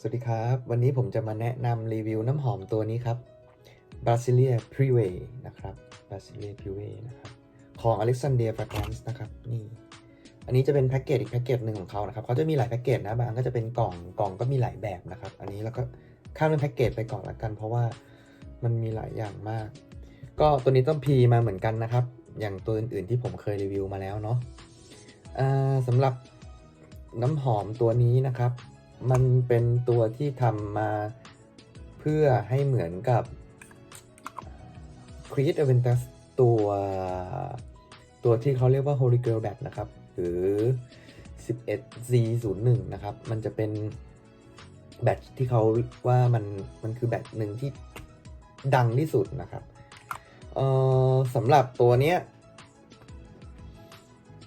สวัสดีครับ วันนี้ผมจะมาแนะนำรีวิวน้ำหอมตัวนี้ครับ Brasilia Privé นะครับ Brasilia Privé นะครับ ของ Alexandria Fragrance นะครับ นี่ อันนี้จะเป็นแพ็กเกจอีกแพ็กเกจหนึ่งของเขานะครับ เขาจะมีหลายแพ็กเกจนะ บางก็จะเป็นกล่อง กล่องก็มีหลายแบบนะครับ อันนี้แล้วก็ข้ามเป็นแพ็กเกจไปก่อนละกัน เพราะว่ามันมีหลายอย่างมาก ก็ตัวนี้ต้องพีมาเหมือนกันนะครับ อย่างตัวอื่นๆที่ผมเคยรีวิวมาแล้วเนาะสำหรับน้ำหอมตัวนี้นะครับ มันเป็นตัวที่ทำมาเพื่อให้เหมือนกับ Create Aventus ตัวตัวที่เขาเรียกว่า Holy Grail Bat นะครับ หรือ 11Z01 นะครับ มันจะเป็นแบตที่เขาว่ามันมันคือแบตหนึ่งที่ดังที่สุดนะครับเอ่อสำหรับตัวเนี้ย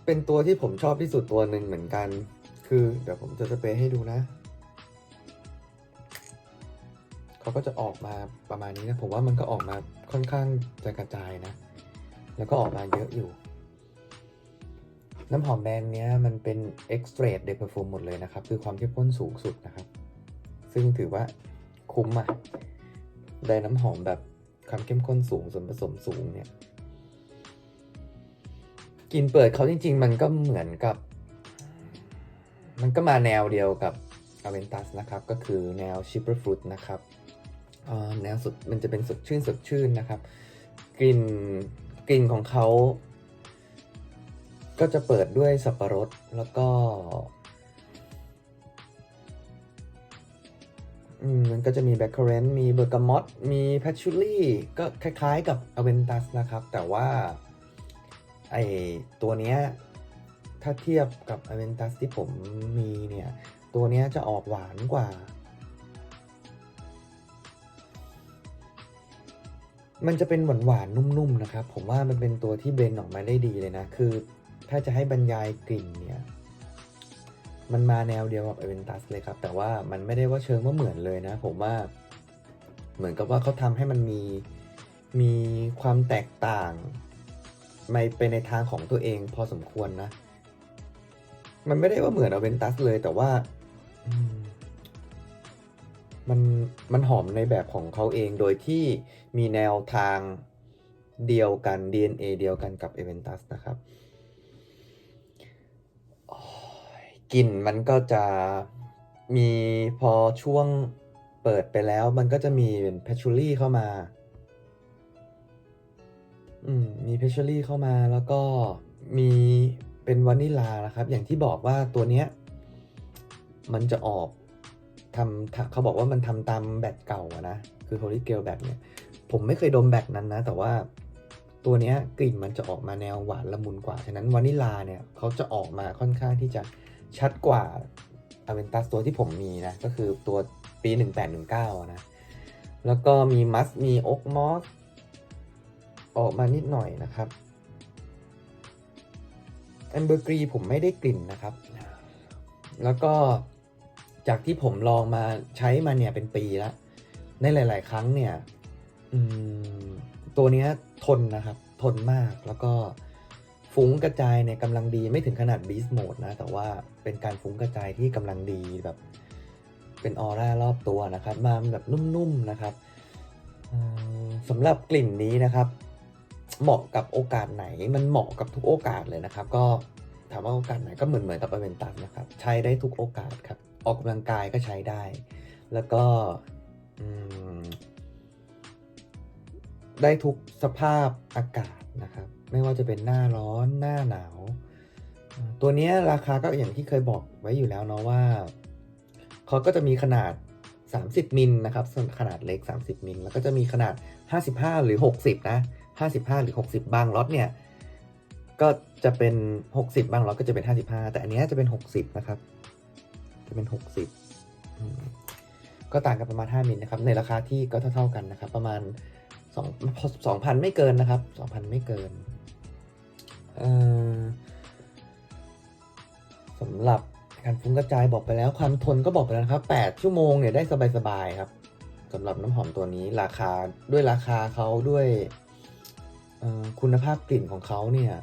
เป็นตัวที่ผมชอบที่สุดตัวหนึ่งเหมือนกัน คือเดี๋ยวผมจะสเปรย์ให้ดูนะ เขาก็จะออกมาประมาณนี้นะ ผมว่ามันก็ออกมาค่อนข้างจะกระจายนะ แล้วก็ออกมาเยอะอยู่ น้ำหอมแบรนด์นี้มันเป็น Extra de Perfume หมดเลยนะครับ คือความเข้มข้นสูงสุดนะครับ ซึ่งถือว่าคุ้มอะได้น้ำหอมแบบความเข้มข้นสูงส่วนผสมสูงเนี่ยกลินเปิดเขาจริง ๆ มันก็เหมือนกับ มันก็มาแนวเดียวกับ a v e n t u s นะครับ ก็คือแนว s h i p p e r Fruit นะครับ แนวสดมันจะเป็นสดชื่นสดชื่นนะครับ กลิ่นกลิ่นของเขา ก็จะเปิดด้วยสับปะรดแล้วก็อมันก็จะมีแบคเคอเรนมีเบอร์กามอตมีแพชชูรี่ก็คล้ายๆกับอเวนตัสนะครับ แต่ว่า ไอตัวเนี้ย ถ้าเทียบกับอเวนตัสที่ผมมีเนี่ย ตัวเนี้ยจะออกหวานกว่า มันจะเป็นหวานหวานนุ่มๆนะครับ ผมว่ามันเป็นตัวที่เบนออกมาได้ดีเลยนะ คือถ้าจะให้บรรยายกลิ่นเนี่ย มันมาแนวเดียวกับ a v e n t u s เลยครับ แต่ว่ามันไม่ได้ว่าเชิงว่าเหมือนเลยนะ ผมว่าเหมือนกับว่าเขาทำให้มันมีมีความแตกต่างไม่ไปในทางของตัวเองพอสมควรนะ มันไม่ได้ว่าเหมือน a v e n t u s เลยแต่ว่า มันมันหอมในแบบของเขาเองโดยที่มีแนวทางเดียวกัน DNA เดียวกันกับ a v e n t u s นะครับกลิ่นมันก็จะมีพอช่วงเปิดไปแล้ว มันก็จะมีเป็นแพชชูรี่เข้ามา อืมมีแพชชูรี่เข้ามาแล้วก็มีเป็นวานิลลานะครับ อย่างที่บอกว่าตัวเนี้ย มันจะออก ทำเขาบอกว่ามันทำตามแบตเก่านะ คือ Holy Grail แบตเนี่ย ผมไม่เคยดมแบตนั้นนะ แต่ว่าตัวนี้กลิ่นมันจะออกมาแนวหวานละมุนกว่า ฉะนั้นวานิลลาเนี่ยเขาจะออกมาค่อนข้างที่จะชัดกว่าอเวนตัสตัวที่ผมมีนะ ก็คือตัวปี 1819 นะ แล้วก็มีมัสมีโอ๊กมอสออกมานิดหน่อยนะครับแอมเบอร์กรีผมไม่ได้กลิ่นนะครับ แล้วก็ จากที่ผมลองมาใช้มาเนี่ยเป็นปีแล้วในหลาย ๆ ครั้งเนี่ยตัวนี้ทนนะครับ ทนมากแล้วก็ฟุ้งกระจายเนี่ยกำลังดีไม่ถึงขนาดบีสโหมดนะ แต่ว่าเป็นการฟุ้งกระจายที่กำลังดีแบบ เป็นออร่ารอบตัวนะครับ มาแบบนุ่ม ๆ นะครับสำหรับกลิ่นนี้นะครับ เหมาะกับโอกาสไหนมันเหมาะกับทุกโอกาสเลยนะครับ ก็ถามว่าโอกาสไหนก็เหมือนเหมือนกับอเวนตัสนะครับ ใช้ได้ทุกโอกาสครับ ออกกำลังกายก็ใช้ได้ แล้วก็ได้ทุกสภาพอากาศนะครับ ไม่ว่าจะเป็นหน้าร้อนหน้าหนาว ตัวนี้ราคาก็อย่างที่เคยบอกไว้อยู่แล้วเนาะว่าเขาก็จะมีขนาด 30 มิลนะครับส่วนขนาดเล็ก 30 มิลแล้วก็จะมีขนาด 55 หรือ 60 นะ 55 หรือ 60 บางล็อตเนี่ย ก็จะเป็น 60 บางล็อตก็จะเป็น 55 แต่อันนี้จะเป็น 60 นะครับ จะเป็น 60 ก็ต่างกันประมาณ 5มิลนะครับ ในราคาที่ก็เท่าๆกันนะครับ ประมาณสองสองพันไม่เกินนะครับสองพันไม่เกินสำหรับการฟุ้งกระจายบอกไปแล้วความทนก็บอกไปแล้วนะครับแปดชั่วโมงเนี่ยได้สบายๆครับสำหรับน้ำหอมตัวนี้ราคาด้วยราคาเขาด้วยคุณภาพกลิ่นของเขาเนี่ย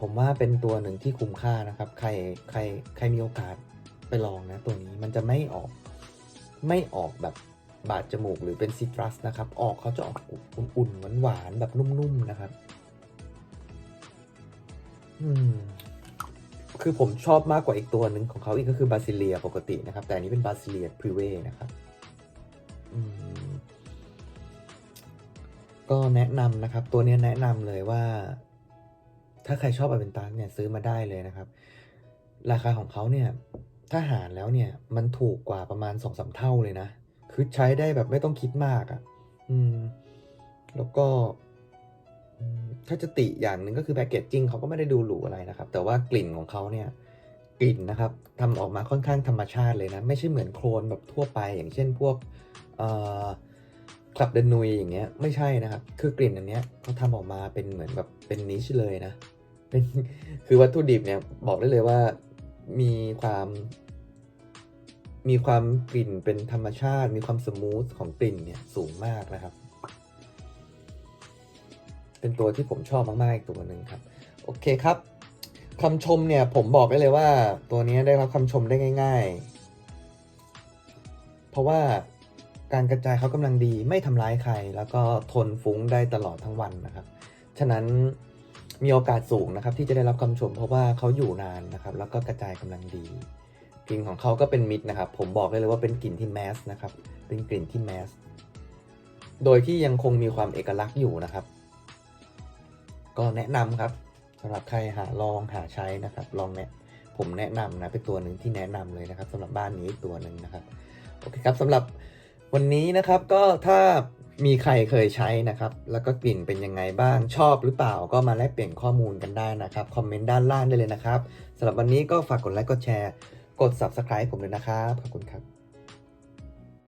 ผมว่าเป็นตัวหนึ่งที่คุ้มค่านะครับ ใครใครใครมีโอกาสไปลองนะตัวนี้มันจะไม่ออกไม่ออกแบบบาดจมูกหรือเป็นซิตรัสนะครับ ออกเขาจะออกอุ่นๆหวานๆแบบนุ่มๆนะครับ อืม คือผมชอบมากกว่าอีกตัวหนึ่งของเขาอีกก็คือบาซิเลียปกตินะครับ แต่อันนี้เป็นบาซิเลียพรีเวนะครับ อืม ก็แนะนำนะครับ ตัวนี้แนะนำเลยว่า ถ้าใครชอบอเวนตัสเนี่ยซื้อมาได้เลยนะครับ ราคาของเขาเนี่ยถ้าหารแล้วเนี่ยมันถูกกว่าประมาณสองสามเท่าเลยนะ คือใช้ได้แบบไม่ต้องคิดมากอะ่ะ อืม แล้วก็ถ้าจะติอย่างหนึ่งก็คือแพคเกจจิ้งเขาก็ไม่ได้ดูหรูอะไรนะครับ แต่ว่ากลิ่นของเขาเนี่ยกลิ่นนะครับทำออกมาค่อนข้างธรรมชาติเลยนะ ไม่ใช่เหมือนโคลนแบบทั่วไป อย่างเช่นพวกคลับเดนุยอย่างเงี้ยไม่ใช่นะครับ คือกลิ่นอันเนี้ยเขาทำออกมาเป็นเหมือนแบบเป็นนิชเลยนะ เป็นคือวัตถุดิบเนี่ยบอกได้เลยว่ามีความมีความกลิ่นเป็นธรรมชาติ มีความสมูทของกลิ่นเนี่ยสูงมากนะครับ เป็นตัวที่ผมชอบมากๆอีกตัวหนึ่งครับ โอเคครับคำชมเนี่ยผมบอกได้เลยว่า ตัวนี้ได้รับคำชมได้ง่าย ๆ เพราะว่าการกระจายเขากำลังดีไม่ทำร้ายใคร แล้วก็ทนฟุ้งได้ตลอดทั้งวันนะครับ ฉะนั้น มีโอกาสสูงนะครับ ที่จะได้รับคำชมเพราะว่าเขาอยู่นานนะครับ แล้วก็กระจายกำลังดีกลิ่นของเขาก็เป็นมิดนะครับ ผมบอกได้เลยว่าเป็นกลิ่นที่แมสนะครับ เป็นกลิ่นที่แมสโดยที่ยังคงมีความเอกลักษณ์อยู่นะครับ ก็แนะนำครับสำหรับใครหาลองหาใช้นะครับ ลองเนี่ยผมแนะนำนะเป็นตัวหนึ่งที่แนะนำเลยนะครับสำหรับบ้านนี้ตัวหนึ่งนะครับโอเคครับสำหรับวันนี้นะครับก็ถ้า มีใครเคยใช้นะครับ แล้วก็กลิ่นเป็นยังไงบ้าง ชอบหรือเปล่า ก็มาแลกเปลี่ยนข้อมูลกันได้นะครับ คอมเมนต์ด้านล่างได้เลยนะครับสำหรับวันนี้ก็ฝากกดไลค์ กดแชร์ กด subscribe ผมด้วยนะครับ ขอบคุณครับ